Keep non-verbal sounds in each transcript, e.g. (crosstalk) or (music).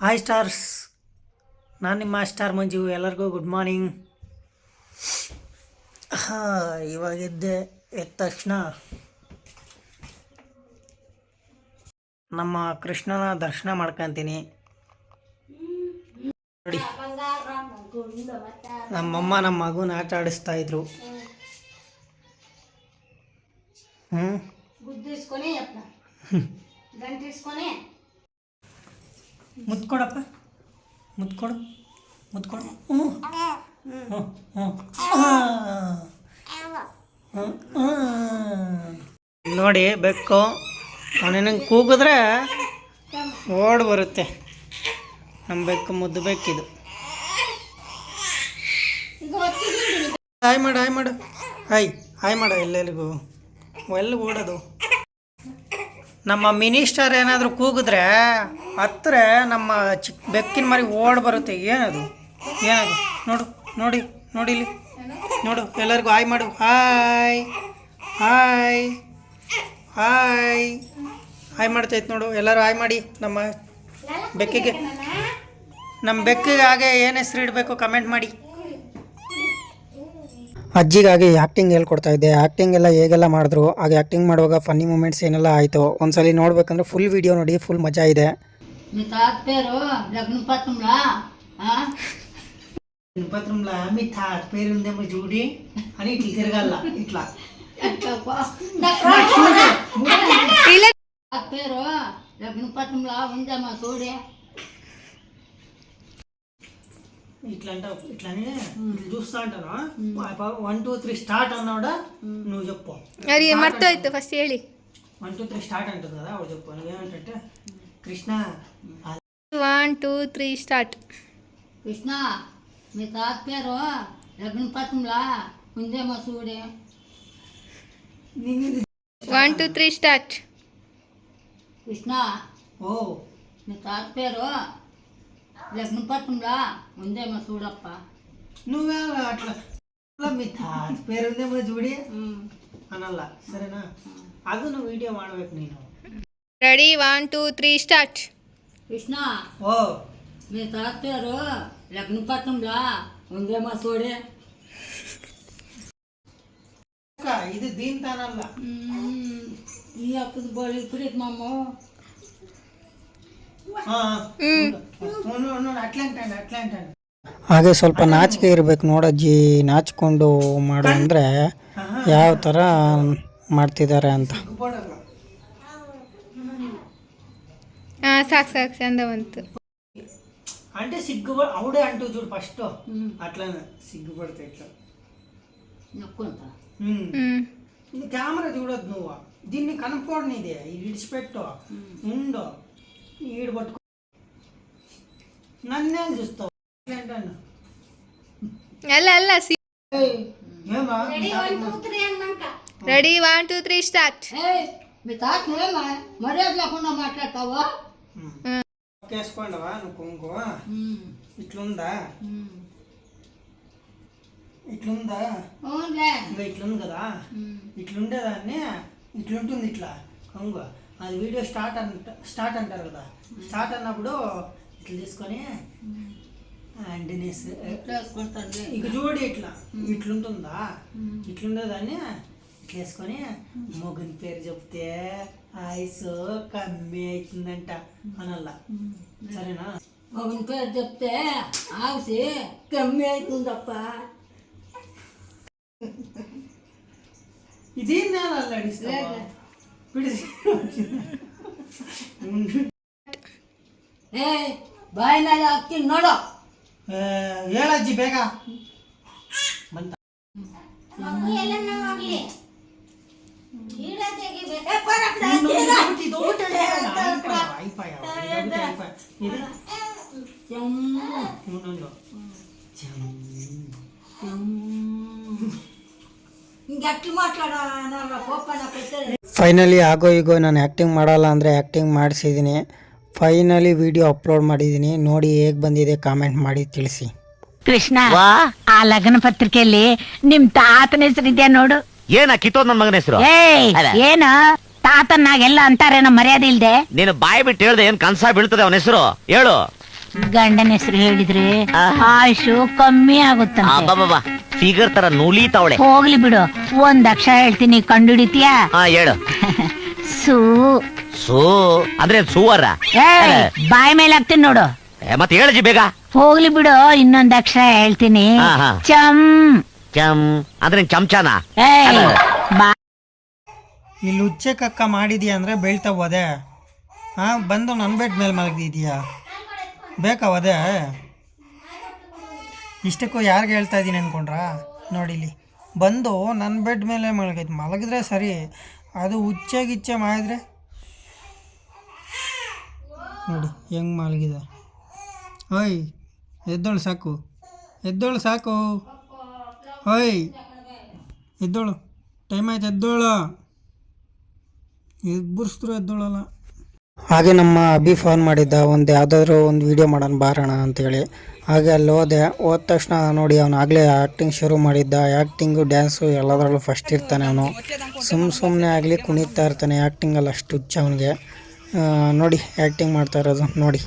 Hi stars ನಾನು ನಿಮ್ಮ star ಮಂಜು, ಎಲ್ಲರಿಗೂ ಗುಡ್ ಮಾರ್ನಿಂಗ್ ಹಾಂ, ಇವಾಗ ಎದ್ದೆ, ಎದ್ದ ತಕ್ಷಣ ನಮ್ಮ ಕೃಷ್ಣನ ದರ್ಶನ ಮಾಡ್ಕೊತೀನಿ. ನೋಡಿ, ನಮ್ಮಮ್ಮ ನಮ್ಮ ಮಗುನ ಆಟ ಆಡಿಸ್ತಾ ಇದ್ರು. ಹ್ಞೂ ಗುದ್ದಿಸ್ಕೊನೆ ಅಪ್ಪ ಗಂಟಿಸ್ಕೊನೆ ಮುತ್ಕೊಡಪ್ಪ ಮುದ್ಕೊಡಪ್ಪ ಮುದ್ಕೊಡು ಹ್ಞೂ ಹ್ಞೂ ಹ್ಞೂ ಹ್ಞೂ ಹ್ಞೂ. ನೋಡಿ ಬೆಕ್ಕು. ಅವನೇನಂಗೆ ಕೂಗಿದ್ರೆ ಓಡ್ ಬರುತ್ತೆ. ನಮ್ಮ ಬೆಕ್ಕು ಮುದ್ದು ಬೆಕ್ಕಿದು. ಹಾಯ್ ಮಾಡು ಹಾಯ್ ಮಾಡು. ಹಾಯ್ ಹಾಯ್ ಮಾಡು ಎಲ್ಲೆಲ್ಲಿಗೂ. ಎಲ್ಲಿ ಓಡೋದು? ನಮ್ಮ ಮಿನಿಸ್ಟರ್ ಏನಾದರೂ ಕೂಗಿದ್ರೆ ಹತ್ತಿರ ನಮ್ಮ ಚಿಕ್ಕ ಬೆಕ್ಕಿನ ಮರಿ ಓಡ್ ಬರುತ್ತೆ. ಏನದು? ಏನದು? ನೋಡು, ನೋಡಿ ನೋಡಿ ಇಲ್ಲಿ ನೋಡು, ಎಲ್ಲರಿಗೂ ಹಾಯ್ ಮಾಡು. Hi hi hi. ಹಾಯ್ ಮಾಡ್ತೈತೆ ನೋಡು. ಎಲ್ಲರೂ ಹಾಯ್ ಮಾಡಿ ನಮ್ಮ ಬೆಕ್ಕಿಗೆ. ನಮ್ಮ ಬೆಕ್ಕಿಗೆ ಹಾಗೆ ಏನು ಹೆಸರು ಇಡಬೇಕು? ಕಮೆಂಟ್ ಮಾಡಿ. ಅಜ್ಜಿಗಾಗಿ ಆ್ಯಕ್ಟಿಂಗ್ ಹೇಳ್ಕೊಡ್ತಾ ಇದ್ದೆ ಆ್ಯಕ್ಟಿಂಗ್ ಎಲ್ಲ ಹೇಗೆಲ್ಲ ಮಾಡಿದ್ರು ಹಾಗೆ ಆ್ಯಕ್ಟಿಂಗ್ ಮಾಡುವಾಗ ಫನ್ನಿ ಮೂಮೆಂಟ್ಸ್ ಏನೆಲ್ಲ ಆಯಿತು ಒಂದ್ಸಲಿ ನೋಡ್ಬೇಕಂದ್ರೆ ಫುಲ್ ವಿಡಿಯೋ ನೋಡಿ ఫుల్ మజా ಇದೆ మీ తాత పేరు లగ్నపట్నంలా పత్రంలో మీ తాత పేరు ఉందేమో చూడి అని ఇట్లా తిరగాల ఇట్లా తాత పేరు లగ్నపట్నంలా ఉందమ్మా చూడే ఇట్లా అంటావు ఇట్లానే ఇట్లా చూస్తా అంటానా వన్ టూ త్రీ స్టార్ట్ అన్నాడా నువ్వు చెప్పు. అది మర్తోಯ್ತು ఫస్ట్ ಹೇಳಿ వన్ టూ త్రీ స్టార్ట్ అంటుంది కదా అప్పుడు చెప్పు. నువ్వేమంటే Krishna one two three start. Krishna మీ తాత పేరు లగ్నపట్నంలా ఉందేమో చూడే one two three start. Krishna ఓ. మీ తాత పేరు లగ్నపట్నంలా ఉందేమో చూడప్ప. నువ్వే అట్లా. మీ తాత పేరు ఉందేమో చూడి అనల్లా. సరేనా? అది నువ్వు వీడియో మాడಬೇಕು నేను. Ready? One two three start. Krishna. ఓ. మీ తాత పేరు లగ్నపట్నంలా ఉందేమో చూడే. ఇది దీని తానల్లా. ఈ అప్పుడు ఇప్పుడు మామో. ಹಾಗೆ ಸ್ವಲ್ಪ ನಾಚಿಕೆ ಇರಬೇಕು ನೋಡಜ್ಜಿ ನಾಚಿಕೊಂಡು ಮಾಡು ಅಂದರೆ ಯಾವ ಥರ ಮಾಡ್ತಿದ್ದಾರೆ ಅಂತ ಹಾಂ ಸಾಕು ಸಾಕು ಚಂದ ಬಂತು అంటే సిగ్గు అవుడే అంటూ చూడు ఫస్ట్ అట్లానే సిగ్గుపడితే ఇట్లా నక్కుంట ಹ್ಞೂ ఇది కెమెరా చూడొద్దు నువ్వు దీన్ని కనుక్కోండి నీదే ఇది విడిచిపెట్టు ఉండు ఈడు పట్టుకో. నన్నే చూస్తావు. Ready one two three start మీ తాత మర్యాద లేకుండా మాట్లాడతావా? వేసుకోండివా నువ్వు కుంకు. ఇట్లుందా? ఇట్లుందా? ఇట్లుంది కదా. ఇట్లుండేదాన్ని ఇట్లుంటుంది ఇట్లా. కుంగు అది వీడియో స్టార్ట్ అంట స్టార్ట్ అంటారు కదా. స్టార్ట్ అన్నప్పుడు ఇట్లా తీసుకొని వేసుకుంటానులే ఇక చూడు ఇట్లా. ఇట్లుంటుందా? ఇట్లుండేదాన్ని ఇట్లా వేసుకొని మొగుని పేరు చెప్తే ఆయుసు కమ్మి అవుతుందంట అనల్లా సరేనా? మగన్ పేరు చెప్తే ఆగిసి కమ్మి అవుతుందప్ప ఇది నేను అల్లాడిస్తా ಏ ಬಾಯಿನಲ್ಲಿ ಹಾಕ್ತೀನಿ ನೋಡು. ಹೇಳಜ್ಜಿ ಬೇಗ. ಬಂತ ಹಿಂಗೆ. ಅಕ್ಕಿ ಮಾತಾಡೋಣ ಕೋಪನ ಕೊಡ್ತಾರೆ ಫೈನಲಿ ಆಗೋ ಈಗೋ ನಾನು ಆ್ಯಕ್ಟಿಂಗ್ ಮಾಡಲ್ಲ ಅಂದರೆ ಆ್ಯಕ್ಟಿಂಗ್ ಮಾಡಿಸಿದ್ದೀನಿ ಫೈನಲಿ ವಿಡಿಯೋ ಅಪ್ಲೋಡ್ ಮಾಡಿದ್ದೀನಿ ನೋಡಿ ಹೇಗೆ ಬಂದಿದೆ ಕಾಮೆಂಟ್ ಮಾಡಿ ತಿಳಿಸಿ. ಕೃಷ್ಣ ಆ ಲಗ್ನ ಪತ್ರಿಕೆಯಲ್ಲಿ ನಿಮ್ ತಾತನ ಹೆಸರು ಇದೆಯಾ ನೋಡು. ಏನ ಕಿತ್ತೋದ್ ನನ್ ಮಗನ ಹೆಸರು? ಏಯ್ ತಾತನ್ನಾಗೆಲ್ಲ ಅಂತಾರೇನೋ ಮರ್ಯಾದೆ ಇಲ್ದೆ? ನೀನು ಬಾಯಿ ಬಿಟ್ಟು ಹೇಳ್ದೆ ಏನ್ ಕನ್ಸ ಬೀಳ್ತದೆ ಅವನ ಹೆಸರು? ಹೇಳು. ಗಂಡನ ಹೆಸರು ಹೇಳಿದ್ರೆ ಆಯುಷು ಕಮ್ಮಿ ಆಗುತ್ತ ಅಬ್ಬಬ್ಬಾ ಫಿಗರ್ ತರ ನುಲಿತಾವಳೆ ಹೋಗ್ಲಿ ಬಿಡು. ಒಂದ್ ಅಕ್ಷರ ಹೇಳ್ತೀನಿ ಕಂಡುಹಿಡಿತೀಯಾ? ಹಾ ಹೇಳು. ಸೂ. ಸೂ? ಅಂದ್ರೆ ಸೂವರ. ಏಯ್, ಬಾಯಿ ಮೇಲೆ ಹಾಕ್ತೀನಿ ನೋಡು. ಮತ್ತೆ ಹೇಳಿ ಬೇಗ. ಹೋಗ್ಲಿ ಬಿಡು ಇನ್ನೊಂದ್ ಅಕ್ಷರ ಹೇಳ್ತೀನಿ. ಹಾ, ಹಾ. ಚಮ್ ಚಮ್ ಅಂದ್ರೆ ಚಮಚಾನ ಏಯ್ ಬಾ. ಇಲ್ಲಿ ಉಚ್ಚೆ ಕಕ್ಕ ಮಾಡಿದ್ಯಾ ಅಂದ್ರೆ ಬೆಳ್ತಾ ಹೋದೆ. ಹಾ ಬಂದು ನನ್ನ ಬೆಡ್ ಮೇಲೆ ಮಲಗಿದೀಯಾ ಬೇಕಾ ಅದೇ ಇಷ್ಟಕ್ಕೂ ಯಾರಿಗೆ ಹೇಳ್ತಾ ಇದ್ದೀನಿ ಅಂದ್ಕೊಂಡ್ರಾ ನೋಡಿಲಿ ಬಂದು ನನ್ನ ಬೆಡ್ ಮೇಲೆ ಮಲಗೈತೆ. ಮಲಗಿದ್ರೆ ಸರಿ. ಅದು ಉಚ್ಚೆ ಗಿಚ್ಚೆ ಮಾಡಿದ್ರೆ? ನೋಡಿ, ಹೆಂಗೆ ಮಲಗಿದೆ. ಓಯ್, ಎದ್ದೋಳು ಸಾಕು. ಎದ್ದೋಳು ಸಾಕು. ಓಯ್, ಎದ್ದೋಳು. ಟೈಮ್ ಆಯ್ತು, ಎದ್ದೋಳು. ಇಬ್ಬರಿಸಿದ್ರು ಎದ್ದೋಳಲ್ಲ. ಹಾಗೆ ನಮ್ಮ ಅಭಿ ಫೋನ್ ಮಾಡಿದ್ದ, ಒಂದು ಯಾವುದಾದ್ರೂ ಒಂದು ವೀಡಿಯೋ ಮಾಡೋಣ, ಬಾರೋಣ ಅಂತೇಳಿ. ಹಾಗೆ ಅಲ್ಲಿ ಹೋದೆ, ಹೋದ ತಕ್ಷಣ ನೋಡಿ ಅವನು ಆಗಲೇ ಆ್ಯಕ್ಟಿಂಗ್ ಶುರು ಮಾಡಿದ್ದ. ಆ್ಯಕ್ಟಿಂಗು ಡ್ಯಾನ್ಸು ಎಲ್ಲದರಲ್ಲೂ ಫಸ್ಟ್ ಇರ್ತಾನೆ ಅವನು. ಸುಮ್ಮ ಸುಮ್ಮನೆ ಆಗಲಿ ಕುಣಿತಾ ಇರ್ತಾನೆ ಆ್ಯಕ್ಟಿಂಗಲ್ಲಿ ಅಷ್ಟು ಹುಚ್ಚ ಅವನಿಗೆ. ನೋಡಿ ಆ್ಯಕ್ಟಿಂಗ್ ಮಾಡ್ತಾ ಇರೋದು, ನೋಡಿ.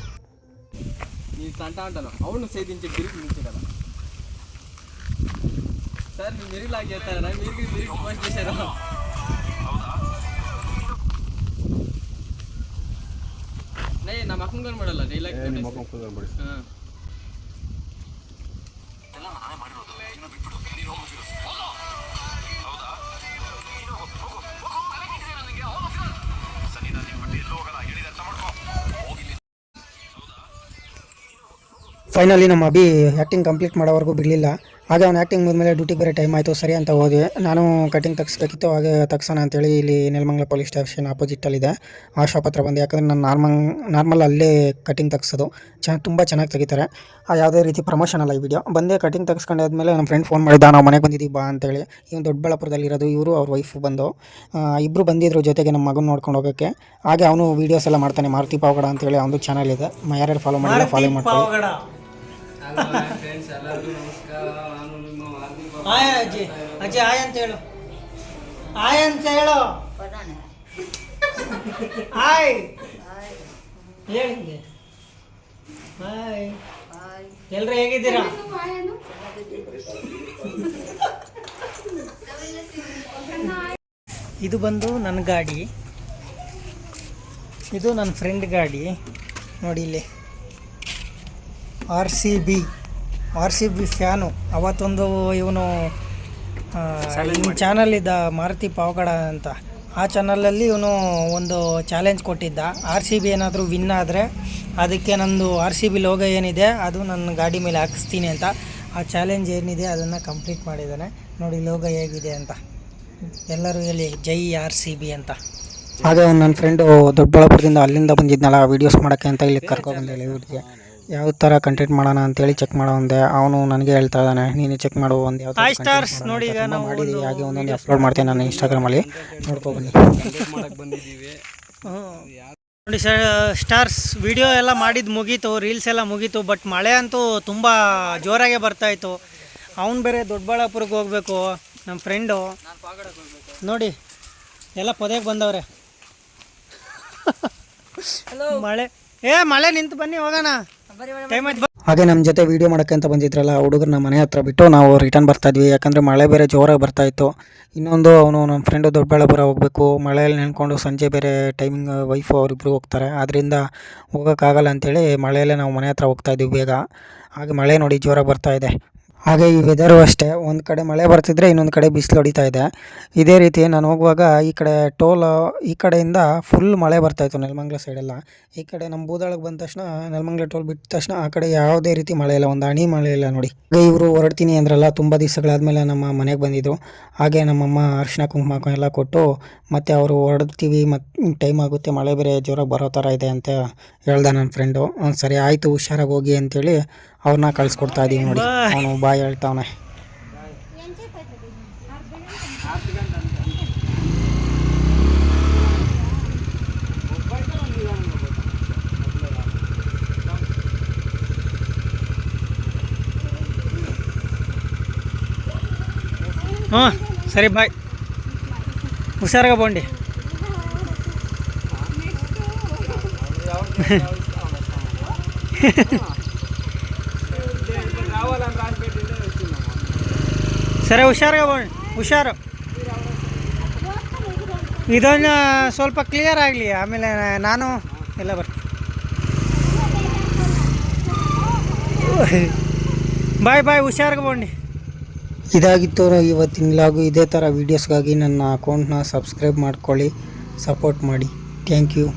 ಸರ್ ನೈ ನಮ್ಮ ಮಾಡಲ್ಲ ಡೈಲಾಗ್ ನಿಮ್ಮ ಅಕ್ಕ ಮಾಡಿ ಹಾ ಫೈನಲಿ ನಮ್ಮ ಅಭಿ ಆ್ಯಕ್ಟಿಂಗ್ ಕಂಪ್ಲೀಟ್ ಮಾಡೋವರೆಗೂ ಬಿಡಲಿಲ್ಲ. ಹಾಗೆ ಅವ್ನು ಆ್ಯಕ್ಟಿಂಗ್ ಮೇಲೆ ಡ್ಯೂಟಿಗೆ ಬೇರೆ ಟೈಮ್ ಆಯಿತು, ಸರಿ ಅಂತ ಹೋದ್ವಿ. ನಾನು ಕಟಿಂಗ್ ತೆಗಿಸ್ಬೇಕಿತ್ತು, ಹಾಗೆ ತಗ್ಸೋಣ ಅಂತೇಳಿ ಇಲ್ಲಿ ನೆಲಮಂಗಲ ಪೊಲೀಸ್ ಸ್ಟೇಷನ್ ಆಪೋಸಿಟಲ್ಲಿದೆ ಆ ಶಾಪ್ ಹತ್ರ ಬಂದೆ, ಯಾಕಂದರೆ ನಾನು ನಾರ್ಮಲ್ ನಾರ್ಮಲ್ ಅಲ್ಲೇ ಕಟಿಂಗ್ ತೆಗ್ಸೋದು. ಚ, ತುಂಬ ಚೆನ್ನಾಗಿ ತೆಗಿತಾರೆ. ಯಾವುದೇ ರೀತಿ ಪ್ರಮೋಷನ್ ಅಲ್ಲ ಈ ವಿಡಿಯೋ ಬಂದೆ ಕಟಿಂಗ್ ತೆಗ್ಸ್ಕೊಂಡಾದ್ಮೇಲೆ ನಮ್ಮ ಫ್ರೆಂಡ್ ಫೋನ್ ಮಾಡಿದ್ದ ನಾವು ಮನೆಗೆ ಬಂದಿದ್ದೀವಿ ಬಾ ಅಂತೇಳಿ. ಇವನು ದೊಡ್ಡಬಳ್ಳಾಪುರದಲ್ಲಿರೋದು ಇವರು ಅವ್ರ ವೈಫು ಬಂದು. ಇಬ್ಬರು ಬಂದಿದ್ರು ಜೊತೆಗೆ ನಮ್ಮ ಮಗನ ನೋಡ್ಕೊಂಡು ಹೋಗೋಕ್ಕೆ. ಹಾಗೆ ಅವನು ವೀಡಿಯೋಸ್ ಎಲ್ಲ ಮಾಡ್ತಾನೆ, ಮಾರುತಿ ಪಾವಗಡ ಅಂತೇಳಿ ಅವನು ಚಾನಲ್ ಇದೆ. ಯಾರ್ಯಾರು ಫಾಲೋ ಮಾಡಿದ್ರೆ ಫಾಲೋ ಮಾಡ್ಕೊಳ್ಳಿ. ಫ್ರೆಂಡ್ಸ್ ಎಲ್ಲರಿಗೂ ನಮಸ್ಕಾರ. ನಾನು ನಿಮ್ಮ ಆಯ್ ಅಜ್ಜಿ. ಅಜ್ಜಿ ಆಯ್ ಅಂತ ಹೇಳು. ಆಯ್ ಅಂತ ಹೇಳು. ಆಯ್. ಹೇಳಿ ಹಿಂಗೆ. ಹಾಯ್ ಎಲ್ಲರೂ ಹೇಗಿದ್ದೀರಾ? ಇದು ಬಂದು ನನ್ನ ಗಾಡಿ. ಇದು ನನ್ನ ಫ್ರೆಂಡ್ ಗಾಡಿ. ನೋಡಿ ಇಲ್ಲಿ. R C B R C B fan. ಅವತ್ತೊಂದು ಇವನು ನಿಮ್ಮ ಚಾನಲ್ ಇದ್ದ ಮಾರುತಿ ಪಾವಗಡ ಅಂತ. ಆ ಚಾನಲಲ್ಲಿ ಇವನು ಒಂದು ಚಾಲೆಂಜ್ ಕೊಟ್ಟಿದ್ದ. ಆರ್ ಸಿ ಬಿ ಏನಾದರೂ ವಿನ್ ಆದರೆ ಅದಕ್ಕೆ ನಂದು ಆರ್ ಸಿ ಬಿ ಲೋಗ ಏನಿದೆ ಅದು ನನ್ನ ಗಾಡಿ ಮೇಲೆ ಹಾಕಿಸ್ತೀನಿ ಅಂತ. ಆ ಚಾಲೆಂಜ್ ಏನಿದೆ ಅದನ್ನು ಕಂಪ್ಲೀಟ್ ಮಾಡಿದ್ದಾನೆ. ನೋಡಿ ಲೋಗ ಹೇಗಿದೆ ಅಂತ. ಎಲ್ಲರೂ ಹೇಳಿ ಜೈ ಆರ್ ಸಿ ಬಿ ಅಂತ. ಹಾಗೆ ನನ್ನ ಫ್ರೆಂಡು ದೊಡ್ಡಬಳ್ಳಾಪುರದಿಂದ ಅಲ್ಲಿಂದ ಬಂದಿದ್ನಲ್ಲ ವೀಡಿಯೋಸ್ ಮಾಡೋಕ್ಕೆ ಅಂತ ಇಲ್ಲಿ ಕರ್ಕೊಬಂದೆ ಇವ್ರಿಗೆ. ಯಾವ ಥರ ಕಂಟೆಂಟ್ ಮಾಡೋಣ ಅಂತೇಳಿ ಚೆಕ್ ಮಾಡೋ ಒಂದೆ. ಅವನು ನನಗೆ ಹೇಳ್ತಾ ಇದ್ದಾನೆ ನೀನು ಚೆಕ್ ಮಾಡು ಒಂದು ಯಾವ ಸ್ಟಾರ್ಸ್ ನೋಡಿ ಈಗ ನಾವು ಮಾಡಿದ್ದೀವಿ ಹಾಗೆ ಒಂದೊಂದು ಅಪ್ಲೋಡ್ ಮಾಡ್ತೀನಿ ನಾನು ಇನ್ಸ್ಟಾಗ್ರಾಮಲ್ಲಿ ನೋಡ್ಕೊ ಬನ್ನಿ. ನೋಡಿ ಸರ್ ಸ್ಟಾರ್ಸ್ ವಿಡಿಯೋ ಎಲ್ಲ ಮಾಡಿದ್ದು ಮುಗೀತು ರೀಲ್ಸ್ ಎಲ್ಲ ಮುಗೀತು ಬಟ್ ಮಳೆ ಅಂತೂ ತುಂಬ ಜೋರಾಗೆ ಬರ್ತಾಯಿತ್ತು ಅವ್ನು ಬೇರೆ ದೊಡ್ಡಬಳ್ಳಾಪುರಕ್ಕೆ ಹೋಗ್ಬೇಕು ನಮ್ಮ ಫ್ರೆಂಡು ನೋಡಿ ಎಲ್ಲ ಪೊದೆಗೆ ಬಂದವ್ರೆ. ಮಳೆ. ಏ ಮಳೆ ನಿಂತು ಬನ್ನಿ ಹೋಗೋಣ. ಹಾಗೆ ನಮ್ಮ ಜೊತೆ ವೀಡಿಯೋ ಮಾಡೋಕ್ಕೆ ಅಂತ ಬಂದಿದ್ರಲ್ಲ ಹುಡುಗರನ್ನ ಮನೆ ಹತ್ರ ಬಿಟ್ಟು ನಾವು ರಿಟರ್ನ್ ಬರ್ತಾ ಇದ್ವಿ. ಯಾಕಂದರೆ ಮಳೆ ಬೇರೆ ಜೋರಾಗಿ ಬರ್ತಾ ಇತ್ತು. ಇನ್ನೊಂದು ಅವನು ನಮ್ಮ ಫ್ರೆಂಡು ದೊಡ್ಡಬಳ್ಳಾಪುರ ಹೋಗಬೇಕು. ಮಳೆಯಲ್ಲಿ ನೆನ್ಕೊಂಡು ಸಂಜೆ ಬೇರೆ ಟೈಮಿಂಗ್ ವೈಫು ಅವರಿಬ್ಬರು ಹೋಗ್ತಾರೆ. ಆದ್ದರಿಂದ ಹೋಗೋಕ್ಕಾಗಲ್ಲ ಅಂತೇಳಿ ಮಳೆಯಲ್ಲೇ ನಾವು ಮನೆ ಹತ್ರ ಹೋಗ್ತಾ ಇದ್ವಿ ಬೇಗ. ಹಾಗೆ ಮಳೆ ನೋಡಿ ಜೋರಾಗಿ ಬರ್ತಾ ಇದೆ. ಹಾಗೆ ಈ ವೆದರು ಅಷ್ಟೇ. ಒಂದು ಕಡೆ ಮಳೆ ಬರ್ತಿದ್ರೆ ಇನ್ನೊಂದು ಕಡೆ ಬಿಸಿಲು ಹೊಡಿತಾ ಇದೆ. ಇದೇ ರೀತಿ ನಾನು ಹೋಗುವಾಗ ಈ ಕಡೆ ಟೋಲ್, ಈ ಕಡೆಯಿಂದ ಫುಲ್ ಮಳೆ ಬರ್ತಾಯಿತ್ತು ನೆಲಮಂಗ್ಲ ಸೈಡೆಲ್ಲ ಈ ಕಡೆ ನಮ್ಮ ಬೂದಾಳಕ್ಕೆ ಬಂದ ತಕ್ಷಣ, ನೆಲಮಂಗ್ಲ ಟೋಲ್ ಬಿಟ್ಟ ತಕ್ಷಣ ಆ ಕಡೆ ಯಾವುದೇ ರೀತಿ ಮಳೆ ಇಲ್ಲ. ಒಂದು ಹನಿ ಮಳೆ ಇಲ್ಲ ನೋಡಿ. ಹಾಗೆ ಇವರು ಹೊರಡ್ತೀನಿ ಅಂದ್ರಲ್ಲ, ತುಂಬ ದಿವಸಗಳಾದಮೇಲೆ ನಮ್ಮ ಮನೆಗೆ ಬಂದಿದ್ದರು ಹಾಗೆ ನಮ್ಮಮ್ಮ ಅರಿಶಿನ ಕುಂಕುಮ ಎಲ್ಲ ಕೊಟ್ಟು ಮತ್ತು ಅವರು ಹೊರಡ್ತೀವಿ ಮತ್ತು ಟೈಮ್ ಆಗುತ್ತೆ, ಮಳೆ ಬೇರೆ ಜೋರಾಗಿ ಬರೋ ಥರ ಇದೆ ಅಂತ ಹೇಳ್ದೆ ನನ್ನ ಫ್ರೆಂಡು ಸರಿ, ಆಯಿತು, ಹುಷಾರಾಗಿ ಹೋಗಿ ಅಂತೇಳಿ ಅವ್ರನ್ನ ಕಳಿಸ್ಕೊಡ್ತಾ ಇದ್ದೀವಿ ನೋಡಿ. ಅವನು ಬಾಯ್ ಹೇಳ್ತಾವನೆ. ಹ್ಞೂ ಸರಿ ಬಾಯ್. ಹುಷಾರಾಗ ಬೋಂಡಿ (laughs) ಸರಿ, ಹುಷಾರು ಹುಷಾರು. ಇದೊಂದು ಸ್ವಲ್ಪ ಕ್ಲಿಯರ್ ಆಗಲಿ, ಆಮೇಲೆ ನಾನು ಎಲ್ಲ ಬರ್ತೀನಿ ಬಾಯ್ ಬಾಯ್, ಹುಷಾರ್ಗೆ ಬೋಂಡಿ ಇದಾಗಿತ್ತು ಇವತ್ತಿನ ಲಾಗು ಇದೇ ಥರ ವೀಡಿಯೋಸ್ಗಾಗಿ ನನ್ನ ಅಕೌಂಟ್ನ ಸಬ್ಸ್ಕ್ರೈಬ್ ಮಾಡ್ಕೊಳ್ಳಿ ಸಪೋರ್ಟ್ ಮಾಡಿ. Thank you